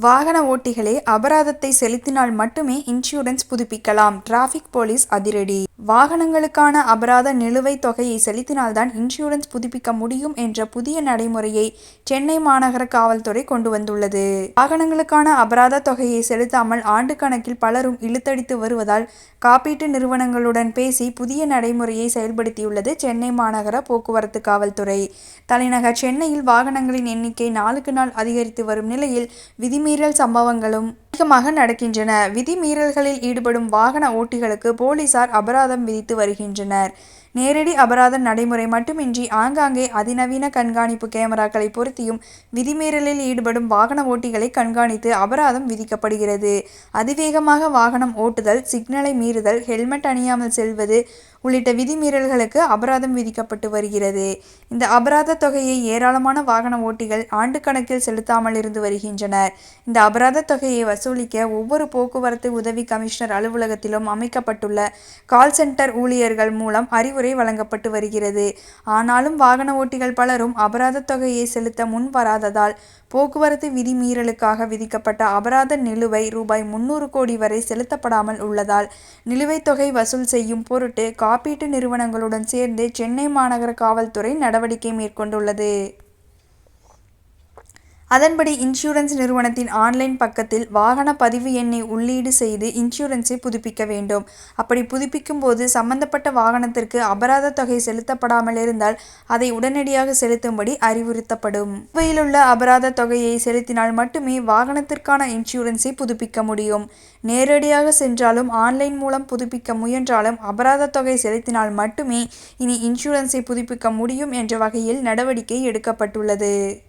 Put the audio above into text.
வாகன ஓட்டிகளே அபராதத்தை செலுத்தினால் மட்டுமே இன்சூரன்ஸ் புதுப்பிக்கலாம். டிராஃபிக் போலீஸ் அதிரடி. வாகனங்களுக்கான அபராத நிலுவைத் தொகையை செலுத்தினால்தான் இன்சூரன்ஸ் புதுப்பிக்க முடியும் என்ற புதிய நடைமுறையை சென்னை மாநகர காவல்துறை கொண்டு வந்துள்ளது. வாகனங்களுக்கான அபராத தொகையை செலுத்தாமல் ஆண்டு கணக்கில் பலரும் இழுத்தடித்து வருவதால் காப்பீட்டு நிறுவனங்களுடன் பேசி புதிய நடைமுறையை செயல்படுத்தியுள்ளது சென்னை மாநகர போக்குவரத்து காவல்துறை. தலைநகர் சென்னையில் வாகனங்களின் எண்ணிக்கை நாளுக்கு நாள் அதிகரித்து வரும் நிலையில் விதிமீறல் சம்பவங்களும் அதிகமாக நடக்கின்றன. விதிமீறல்களில் ஈடுபடும் வாகன ஓட்டிகளுக்கு போலீசார் அபராதம் விதித்து வருகின்றனர். நேரடி அபராத நடைமுறை மட்டுமின்றி ஆங்காங்கே அதிநவீன கண்காணிப்பு கேமராக்களை பொருத்தியும் விதிமீறலில் ஈடுபடும் வாகன ஓட்டிகளை கண்காணித்து அபராதம் விதிக்கப்படுகிறது. அதிவேகமாக வாகனம் ஓட்டுதல் சிக்னலை மீறுதல் ஹெல்மெட் அணியாமல் செல்வது உள்ளிட்ட விதிமீறல்களுக்கு அபராதம் விதிக்கப்பட்டு வருகிறது. இந்த அபராத தொகையை ஏராளமான வாகன ஓட்டிகள் ஆண்டு கணக்கில் செலுத்தாமல் இருந்து வருகின்றனர். இந்த அபராத தொகையை வசூலிக்க ஒவ்வொரு போக்குவரத்து உதவி கமிஷனர் அலுவலகத்திலும் அமைக்கப்பட்டுள்ள கால் சென்டர் ஊழியர்கள் மூலம் அறிவுரை வழங்கப்பட்டு வருகிறது. ஆனாலும் வாகன ஓட்டிகள் பலரும் அபராத தொகையை செலுத்த முன் வராததால் போக்குவரத்து விதிமீறலுக்காக விதிக்கப்பட்ட அபராத நிலுவை ரூபாய் முன்னூறு கோடி வரை செலுத்தப்படாமல் உள்ளதால் நிலுவைத் தொகை வசூல் செய்யும் பொருட்டு காப்பீட்டு நிறுவனங்களுடன் சேர்ந்து சென்னை மாநகர காவல்துறை நடவடிக்கை மேற்கொண்டுள்ளது. அதன்படி இன்சூரன்ஸ் நிறுவனத்தின் ஆன்லைன் பக்கத்தில் வாகன பதிவு எண்ணை உள்ளீடு செய்து இன்சூரன்ஸை புதுப்பிக்க வேண்டும். அப்படி புதுப்பிக்கும் போது சம்பந்தப்பட்ட வாகனத்திற்கு அபராத தொகை செலுத்தப்படாமல் இருந்தால் அதை உடனடியாக செலுத்தும்படி அறிவுறுத்தப்படும். நிலுவையிலுள்ள அபராத தொகையை செலுத்தினால் மட்டுமே வாகனத்திற்கான இன்சூரன்ஸை புதுப்பிக்க முடியும். நேரடியாக சென்றாலும் ஆன்லைன் மூலம் புதுப்பிக்க முயன்றாலும் அபராத தொகை செலுத்தினால் மட்டுமே இனி இன்சூரன்ஸை புதுப்பிக்க முடியும் என்ற வகையில் நடவடிக்கை எடுக்கப்பட்டுள்ளது.